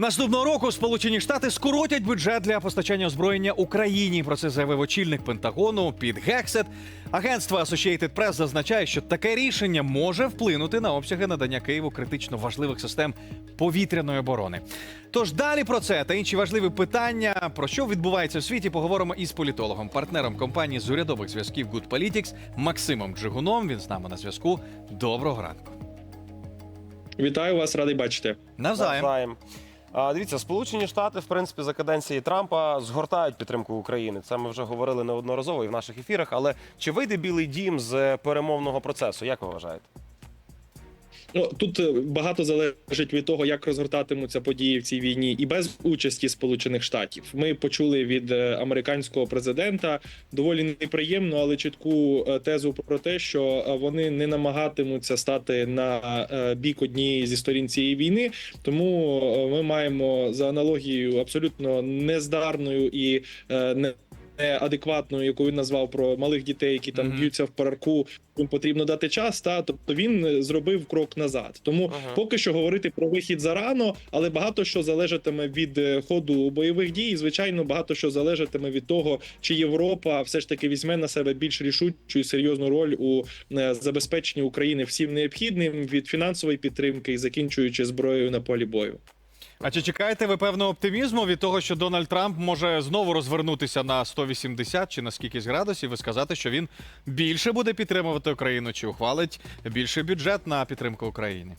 Наступного року Сполучені Штати скоротять бюджет для постачання озброєння Україні. Про це заявив очільник Пентагону Піт Гексет. Агентство Associated Press зазначає, що таке рішення може вплинути на обсяги надання Києву критично важливих систем повітряної оборони. Тож далі про це та інші важливі питання, про що відбувається в світі, поговоримо із політологом, партнером компанії з урядових зв'язків Good Politics Максимом Джигуном. Він з нами на зв'язку. Доброго ранку. Вітаю вас, радий бачити. Навзаєм. Навзаєм. А, дивіться, Сполучені Штати, в принципі, за каденції Трампа згортають підтримку України. Це ми вже говорили неодноразово і в наших ефірах. Але чи вийде Білий Дім з перемовного процесу? Як ви вважаєте? Ну тут е, багато залежить від того, як розгортатимуться події в цій війні, і без участі Сполучених Штатів. Ми почули від е, американського президента доволі неприємну, але чітку е, тезу про те, що вони не намагатимуться стати на бік однієї зі сторін цієї війни. Тому ми маємо за аналогією абсолютно нездарною і не. Адекватною, яку він назвав про малих дітей, які там Мгм. б'ються в парку, їм потрібно дати час. Та тобто він е, зробив крок назад. Тому Ага. поки що говорити про вихід зарано, але багато що залежатиме від е, ходу бойових дій. І, звичайно, багато що залежатиме від того, чи Європа все ж таки візьме на себе більш рішучу і серйозну роль у е, забезпеченні України всім необхідним від фінансової підтримки і закінчуючи зброєю на полі бою. А чи чекаєте ви певного оптимізму від того, що Дональд Трамп може знову розвернутися на 180 чи на скількись градусів і сказати, що він більше буде підтримувати Україну, чи ухвалить більший бюджет на підтримку України?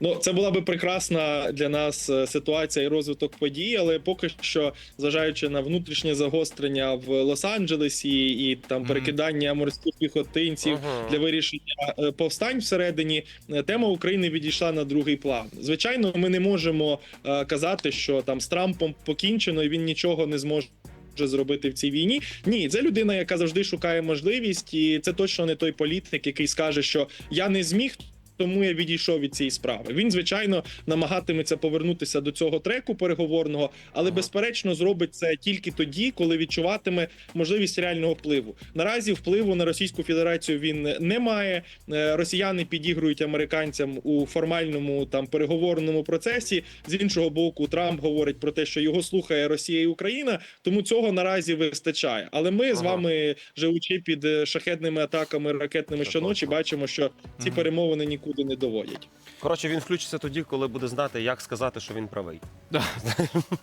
Ну, це була би прекрасна для нас е, ситуація і розвиток подій, але поки що, зважаючи на внутрішнє загострення в Лос-Анджелесі і там перекидання морських піхотинців Ага. для вирішення е, повстань всередині, е, тема України відійшла на другий план. Звичайно, ми не можемо казати, що там з Трампом покінчено і він нічого не зможе. Зробити в цій війні ні, це людина, яка завжди шукає можливість, і це точно не той політик, який скаже, що я не зміг. Тому я відійшов від цієї справи. Він, звичайно, намагатиметься повернутися до цього треку переговорного, але Ага. безперечно зробить це тільки тоді, коли відчуватиме можливість реального впливу. Наразі впливу на Російську Федерацію він не має. Е, Росіяни підігрують американцям у формальному там переговорному процесі. З іншого боку, Трамп говорить про те, що його слухає Росія і Україна, тому цього наразі вистачає. Але ми з Ага. вами, живучи під шахетними атаками ракетними щоночі, бачимо, що ці перемовини нікуди не доводять. Коротше, він включиться тоді, коли буде знати, як сказати, що він правий.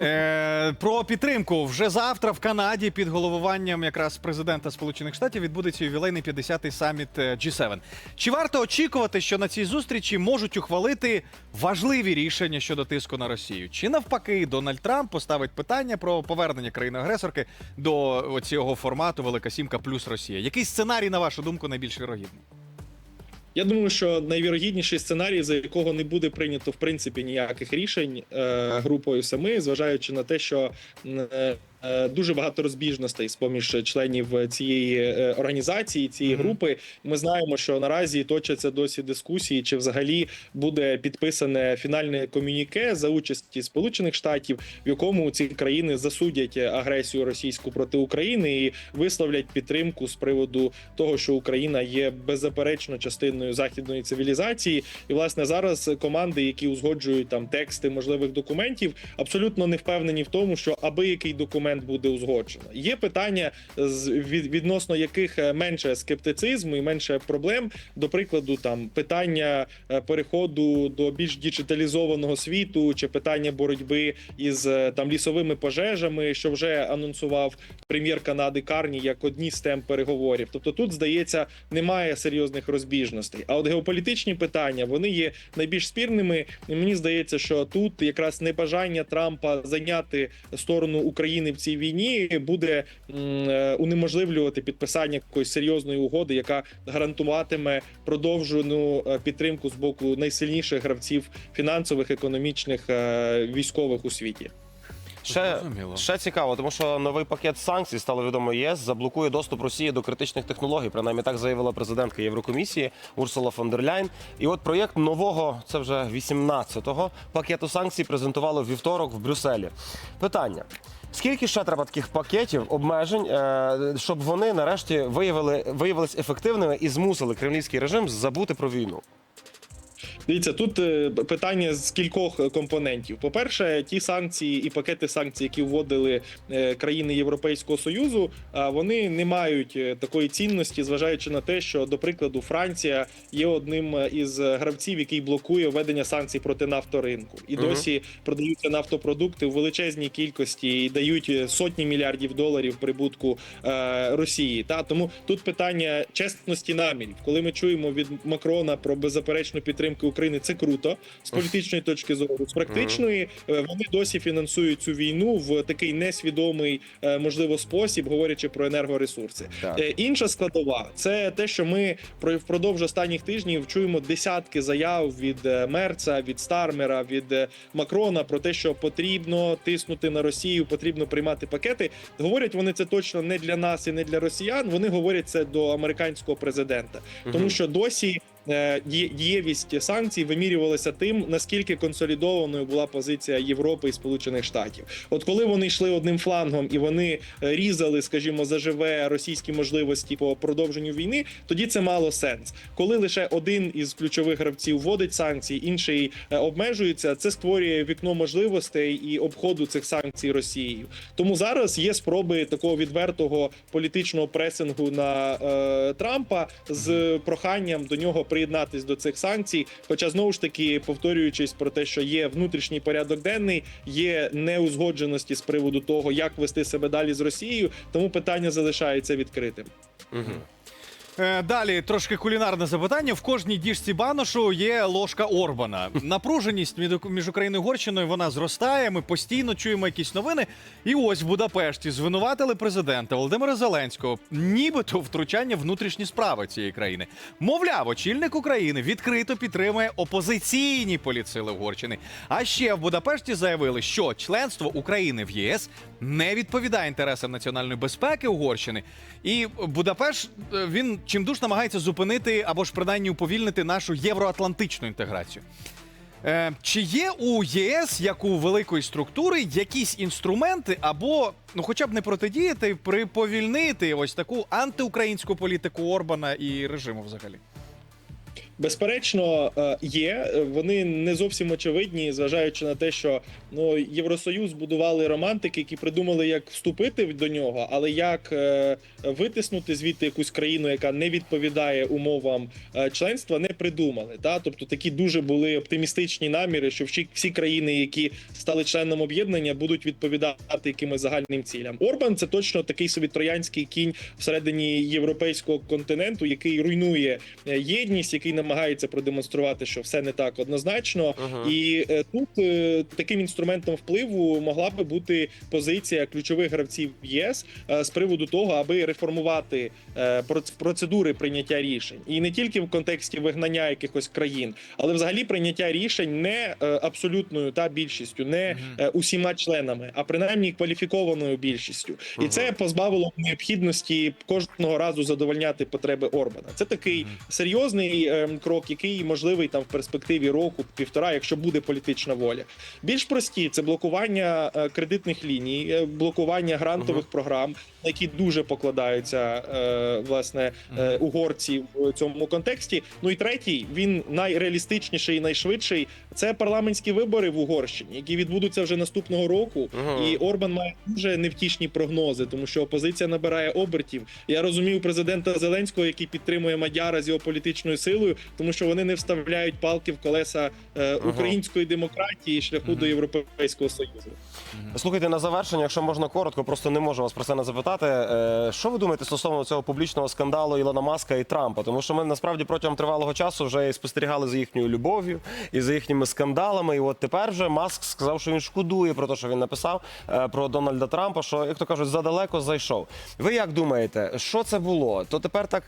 Е, про підтримку вже завтра в Канаді під головуванням якраз президента Сполучених Штатів відбудеться ювілейний 50-й саміт е, G7. Чи варто очікувати, що на цій зустрічі можуть ухвалити важливі рішення щодо тиску на Росію? Чи навпаки Дональд Трамп поставить питання про повернення країни-агресорки до цього формату Велика Сімка плюс Росія? Який сценарій, на вашу думку, найбільш вірогідний? Я думаю, що найвірогідніший сценарій, за якого не буде прийнято в принципі ніяких рішень е, групою семи, зважаючи на те, що е, дуже багато розбіжностей з поміж членів цієї е, організації, цієї групи. Ми знаємо, що наразі точаться досі дискусії, чи взагалі буде підписане фінальне комюніке за участі Сполучених Штатів, в якому ці країни засудять агресію російську проти України і висловлять підтримку з приводу того, що Україна є беззаперечно частиною західної цивілізації. І власне зараз команди, які узгоджують там тексти можливих документів, абсолютно не впевнені в тому, що аби який документ буде узгоджено. Є питання відносно яких е, менше скептицизму і менше проблем. До прикладу, там питання е, переходу до більш діджиталізованого світу, чи питання боротьби із е, там лісовими пожежами, що вже анонсував прем'єр Канади Карні як одні з тем переговорів. Тобто тут здається немає серйозних розбіжностей. А от геополітичні питання вони є найбільш спірними. І мені здається, що тут якраз небажання Трампа зайняти сторону України в цій війні буде е, унеможливлювати підписання якоїсь серйозної угоди, яка гарантуватиме продовжену е, підтримку з боку найсильніших гравців фінансових, економічних, е, військових у світі. Ще, ще цікаво, тому що новий пакет санкцій стало відомо ЄС заблокує доступ Росії до критичних технологій. Принаймні так заявила президентка Єврокомісії Урсула фон дер Ляйн. І от проєкт нового, це вже 18-го пакету санкцій презентували в вівторок в Брюсселі. Питання. Скільки ще треба таких пакетів обмежень, е, щоб вони нарешті виявили виявились ефективними і змусили кремлівський режим забути про війну? Дивіться, тут е, питання з кількох компонентів. По-перше, ті санкції і пакети санкцій, які вводили е, країни Європейського союзу, вони не мають е, такої цінності, зважаючи на те, що, до прикладу, Франція є одним е, із гравців, який блокує введення санкцій проти нафторинку, і Мгм. досі продаються нафтопродукти в величезній кількості і дають е, сотні мільярдів доларів прибутку е, Росії. Та тому тут питання чесності намірів. Коли ми чуємо від Макрона про беззаперечну підтримку України, це круто з політичної точки зору. З практичної е, вони досі фінансують цю війну в такий несвідомий, е, можливо, спосіб, говорячи про енергоресурси. Так. Е, Інша складова це те, що ми про- впродовж останніх тижнів чуємо десятки заяв від Мерца, від Стармера, від Макрона про те, що потрібно тиснути на Росію, потрібно приймати пакети. Говорять вони це точно не для нас і не для росіян. Вони говорять це до американського президента, тому що досі. Е, діє- Дієвість санкцій вимірювалася тим, наскільки консолідованою була позиція Європи і Сполучених Штатів. От коли вони йшли одним флангом і вони різали, скажімо, заживе російські можливості по продовженню війни, тоді це мало сенс. Коли лише один із ключових гравців вводить санкції, інший е, обмежується, це створює вікно можливостей і обходу цих санкцій Росією. Тому зараз є спроби такого відвертого політичного пресингу на е, Трампа з проханням до нього приєднатись до цих санкцій. Хоча знову ж таки повторюючись про те, що є внутрішній порядок денний, є неузгодженості з приводу того, як вести себе далі з Росією, тому питання залишається відкритим. Мгм. Е, Далі трошки кулінарне запитання. В кожній діжці баношу є ложка Орбана. Напруженість між Україною і Угорщиною вона зростає. Ми постійно чуємо якісь новини. І ось в Будапешті звинуватили президента Володимира Зеленського, нібито втручання внутрішні справи цієї країни. Мовляв, очільник України відкрито підтримує опозиційні політсили Угорщини. А ще в Будапешті заявили, що членство України в ЄС не відповідає інтересам національної безпеки Угорщини. І Будапешт е, він чимдуж намагається зупинити або ж принаймні уповільнити нашу євроатлантичну інтеграцію. Е, чи є у ЄС, як у великої структури, якісь інструменти або, ну, хоча б не протидіяти, приповільнити ось таку антиукраїнську політику Орбана і режиму взагалі? Безперечно, е, є. Вони не зовсім очевидні, зважаючи на те, що ну Євросоюз будували романтики, які придумали, як вступити до нього, але як е, витиснути звідти якусь країну, яка не відповідає умовам е, членства, не придумали. Та тобто такі дуже були оптимістичні наміри, що всі, країни, які стали членом об'єднання, будуть відповідати якимось загальним цілям. Орбан це точно такий собі троянський кінь всередині європейського континенту, який руйнує єдність, який намагається продемонструвати, що все не так однозначно. Мгм. І е, тут е, таким інструментом впливу могла би бути позиція ключових гравців ЄС е, з приводу того, аби реформувати е, процедури прийняття рішень, і не тільки в контексті вигнання якихось країн, але взагалі прийняття рішень не е, абсолютною та більшістю, не е, усіма членами, а принаймні кваліфікованою більшістю. І це позбавило необхідності кожного разу задовольняти потреби Орбана. Це такий серйозний е, крок, який можливий там в перспективі року, півтора, якщо буде політична воля. Більш прості це блокування е, кредитних ліній, е, блокування грантових програм, на які дуже покладаються е, власне угорці в цьому контексті. Ну і третій, він найреалістичніший і найшвидший. Це парламентські вибори в Угорщині, які відбудуться вже наступного року. Мгм. І Орбан має дуже невтішні прогнози, тому що опозиція набирає обертів. Я розумію президента Зеленського, який підтримує Мадяра з його політичною силою, тому що вони не вставляють палки в колеса е, української демократії і шляху до Європейського союзу. Слухайте, на завершення, якщо можна коротко, просто не можу вас про це не запитати. Е, Що ви думаєте стосовно цього публічного скандалу Ілона Маска і Трампа? Тому що ми насправді протягом тривалого часу вже і спостерігали за їхньою любов'ю і за їхніми скандалами. І от тепер вже Маск сказав, що він шкодує про те, що він написав е, про Дональда Трампа, що, як то кажуть, задалеко зайшов. Ви як думаєте, що це було? То тепер так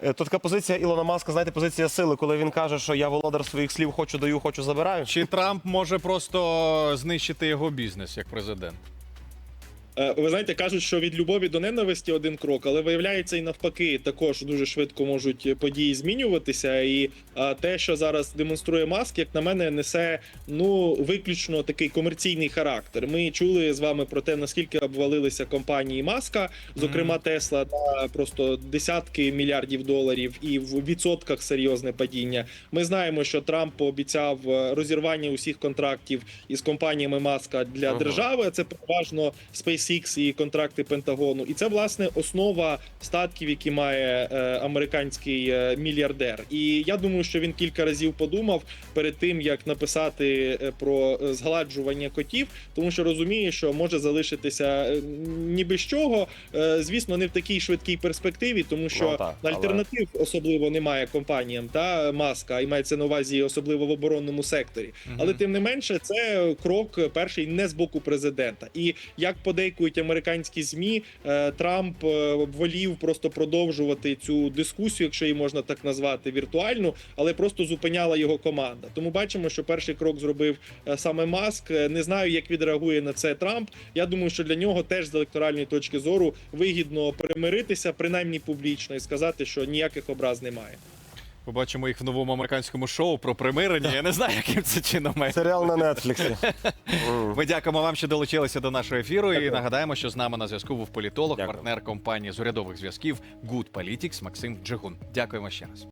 то така позиція Ілона Маска, знаєте, позиція сили, коли він каже, що я володар своїх слів, хочу даю, хочу забираю. Чи Трамп може просто знищити його бізнес як президент? Е, Ви знаєте, кажуть, що від любові до ненависті один крок, але виявляється і навпаки, також дуже швидко можуть події змінюватися. І е, те, що зараз демонструє маск, як на мене, несе ну виключно такий комерційний характер. Ми чули з вами про те, наскільки обвалилися компанії Маска, зокрема Тесла, на просто десятки мільярдів доларів, і в відсотках серйозне падіння. Ми знаємо, що Трамп пообіцяв е, розірвання усіх контрактів із компаніями Маска для Ага. держави. Це переважно SpaceX і контракти Пентагону. І це власне основа статків, які має е, американський е, мільярдер. І я думаю, що він кілька разів подумав перед тим, як написати е, про згладжування котів, тому що розуміє, що може залишитися е, ні без чого. Е, Звісно, не в такій швидкій перспективі, тому що Ну, так, але- альтернатив особливо немає компаніям та маска, і мається на увазі особливо в оборонному секторі. Але тим не менше, це крок перший не з боку президента. І як подейкують американські змі, е, Трамп е, волів просто продовжувати цю дискусію, якщо її можна так назвати, віртуальну, але просто зупиняла його команда. Тому бачимо, що перший крок зробив е, саме Маск. Не знаю, як відреагує на це Трамп. Я думаю, що для нього теж з електоральної точки зору вигідно примиритися, принаймні публічно, і сказати, що ніяких образ немає. Побачимо їх в новому американському шоу про примирення. Я не знаю, яким це чином має. Серіал на Нетфліксі. Ми дякуємо вам, що долучилися до нашого ефіру. І нагадаємо, що з нами на зв'язку був політолог, партнер компанії з урядових зв'язків Good Politics Максим Джигун. Дякуємо ще раз.